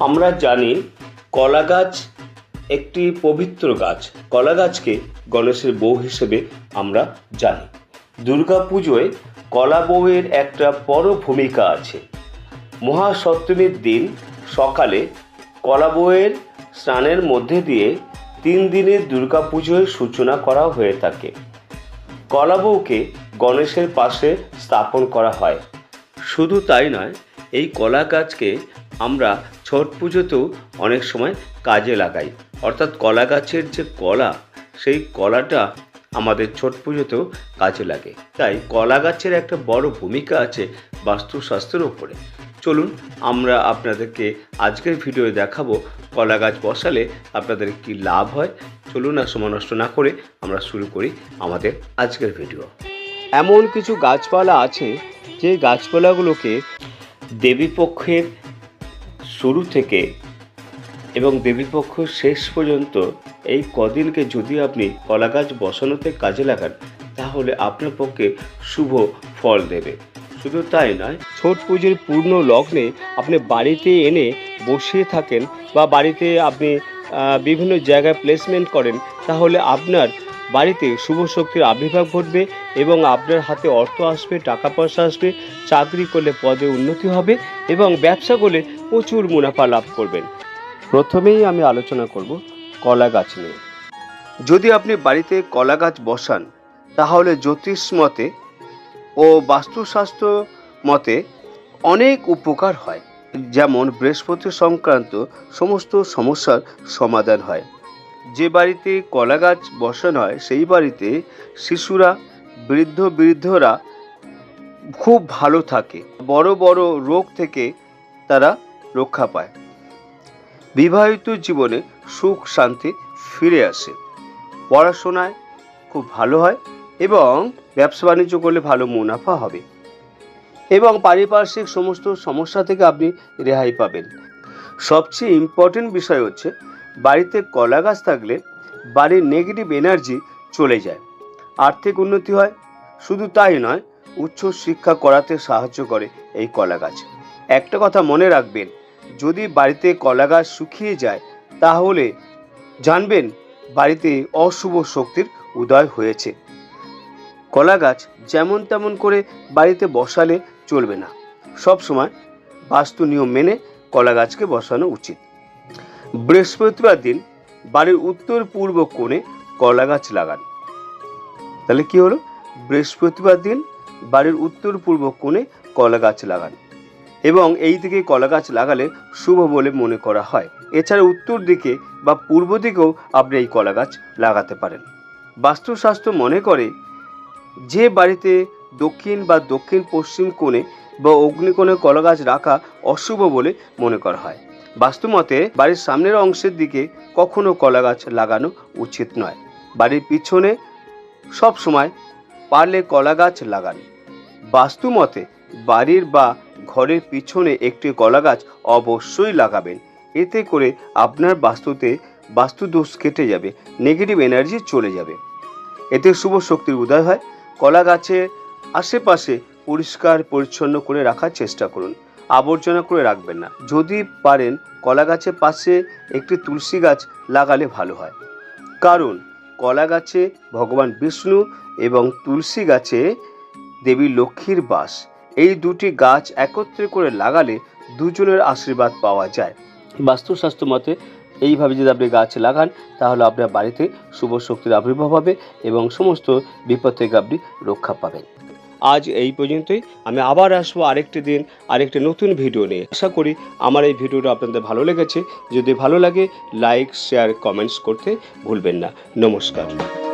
আমরা জানি কলা গাছ একটি পবিত্র গাছ। কলা গাছকে গণেশের বউ হিসেবে আমরা জানি। দুর্গা পুজোয় কলা বউয়ের একটা বড় ভূমিকা আছে। মহাসপ্তমীর দিন সকালে কলা বউয়ের স্নানের মধ্যে দিয়ে তিন দিনের দুর্গা পুজোর সূচনা করা হয়ে থাকে। কলা বউকে গণেশের পাশে স্থাপন করা হয়। শুধু তাই নয়, এই কলা গাছকে আমরা ছট পুজোতেও অনেক সময় কাজে লাগাই। অর্থাৎ কলা গাছের যে কলা, সেই কলাটা আমাদের ছট পুজোতেও কাজে লাগে। তাই কলা গাছের একটা বড় ভূমিকা আছে বাস্তুশাস্ত্রের ওপরে চলুন আমরা আপনাদেরকে আজকের ভিডিওয়ে দেখাবো কলা গাছ বসালে আপনাদের কি লাভ হয়। চলুন আর সময় নষ্ট না করে আমরা শুরু করি আমাদের আজকের ভিডিও। এমন কিছু গাছপালা আছে যে গাছপালাগুলোকে দেবীপক্ষের শুরু থেকে এবং দেবীপক্ষ শেষ পর্যন্ত এই কদিনকে যদি আপনি কলা গাছ বসানোতে কাজে লাগান, তাহলে আপনার পক্ষে শুভ ফল দেবে। শুধু তাই নয়, ছট পুজোর পূর্ণ লগ্নে আপনি বাড়িতে এনে বসিয়ে থাকেন বা বাড়িতে আপনি বিভিন্ন জায়গায় প্লেসমেন্ট করেন, তাহলে আপনার বাড়িতে শুভ শক্তির আবির্ভাব ঘটবে এবং আপনার হাতে অর্থ আসবে, টাকা পয়সা আসবে, চাকরি করলে পদে উন্নতি হবে এবং ব্যবসা করলে প্রচুর মুনাফা লাভ করবেন। প্রথমেই আমি আলোচনা করব কলা গাছ নিয়ে। যদি আপনি বাড়িতে কলা গাছ বসান, তাহলে জ্যোতিষ মতে ও বাস্তুশাস্ত্র মতে অনেক উপকার হয়। যেমন বৃহস্পতি সংক্রান্ত সমস্ত সমস্যার সমাধান হয়। যে বাড়িতে কলা গাছ বসানো হয়, সেই বাড়িতে শিশুরা, বৃদ্ধ বৃদ্ধরা খুব ভালো থাকে। বড় বড় রোগ থেকে তারা রক্ষা পায়। বিবাহিত জীবনে সুখ শান্তি ফিরে আসে। পড়াশোনায় খুব ভালো হয় এবং ব্যবসা বাণিজ্য করলে ভালো মুনাফা হবে। এবং পারিপার্শ্বিক সমস্ত সমস্যা থেকে আপনি রেহাই পাবেন। সবচেয়ে ইম্পর্টেন্ট বিষয় হচ্ছে বাড়িতে কলা গাছ থাকলে বাড়ির নেগেটিভ এনার্জি চলে যায়। আর্থিক উন্নতি হয়। শুধু তাই নয়, উচ্চ শিক্ষা করাতে সাহায্য করে এই কলা গাছ। একটা কথা মনে রাখবেন, যদি বাড়িতে কলা গাছ শুকিয়ে যায়, তাহলে জানবেন বাড়িতে অশুভ শক্তির উদয় হয়েছে। কলা গাছ যেমন তেমন করে বাড়িতে বসালে চলবে না। সব সময় বাস্তু নিয়ম মেনে কলা গাছকে বসানো উচিত। বৃহস্পতিবার দিন বাড়ির উত্তর পূর্ব কোণে কলা গাছ লাগান। তাহলে কি হলো? বৃহস্পতিবার দিন বাড়ির উত্তর পূর্ব কোণে কলা গাছ লাগান এবং এই দিকে কলা গাছ লাগালে শুভ বলে মনে করা হয়। এছাড়া উত্তর দিকে বা পূর্ব দিকেও আপনি এই কলা গাছ লাগাতে পারেন। বাস্তুশাস্ত্র মনে করে যে বাড়িতে দক্ষিণ বা দক্ষিণ পশ্চিম কোণে বা অগ্নিকোণে কলা গাছ রাখা অশুভ বলে মনে করা হয়। বাস্তুমতে বাড়ির সামনের অংশের দিকে কখনো কলা গাছ লাগানো উচিত নয়। বাড়ির পিছনে সব সময় পারলে কলা গাছ লাগান। বাস্তুমতে বাড়ির বা ঘরের পিছনে একটি কলা গাছ অবশ্যই লাগাবেন। এতে করে আপনার বাস্তুতে বাস্তুদোষ কেটে যাবে নেগেটিভ এনার্জি চলে যাবে। এতে শুভ শক্তির উদয় হয়। কলা গাছের আশেপাশে পরিষ্কার পরিচ্ছন্ন করে রাখার চেষ্টা করুন। আবর্জনা করে রাখবেন না। যদি পারেন কলা গাছের পাশে একটি তুলসী গাছ লাগালে ভালো হয়। কারণ কলা গাছে ভগবান বিষ্ণু এবং তুলসী গাছে দেবী লক্ষ্মীর বাস। এই দুটি গাছ একত্রে করে লাগালে দুজনের আশীর্বাদ পাওয়া যায়। বাস্তুশাস্ত্র মতে, এইভাবে যদি আপনি গাছ লাগান, তাহলে আপনার বাড়িতে শুভ শক্তির আবির্ভাব হবে এবং সমস্ত বিপদ থেকে আপনি রক্ষা পাবেন। আজ এই পর্যন্তই। আমি আবার আসব আরেকটি দিন, আরেকটি নতুন ভিডিও নিয়ে। আশা করি আমার এই ভিডিওটা আপনাদের ভালো লেগেছে। যদি ভালো লাগে, লাইক, শেয়ার, কমেন্টস করতে ভুলবেন না। নমস্কার।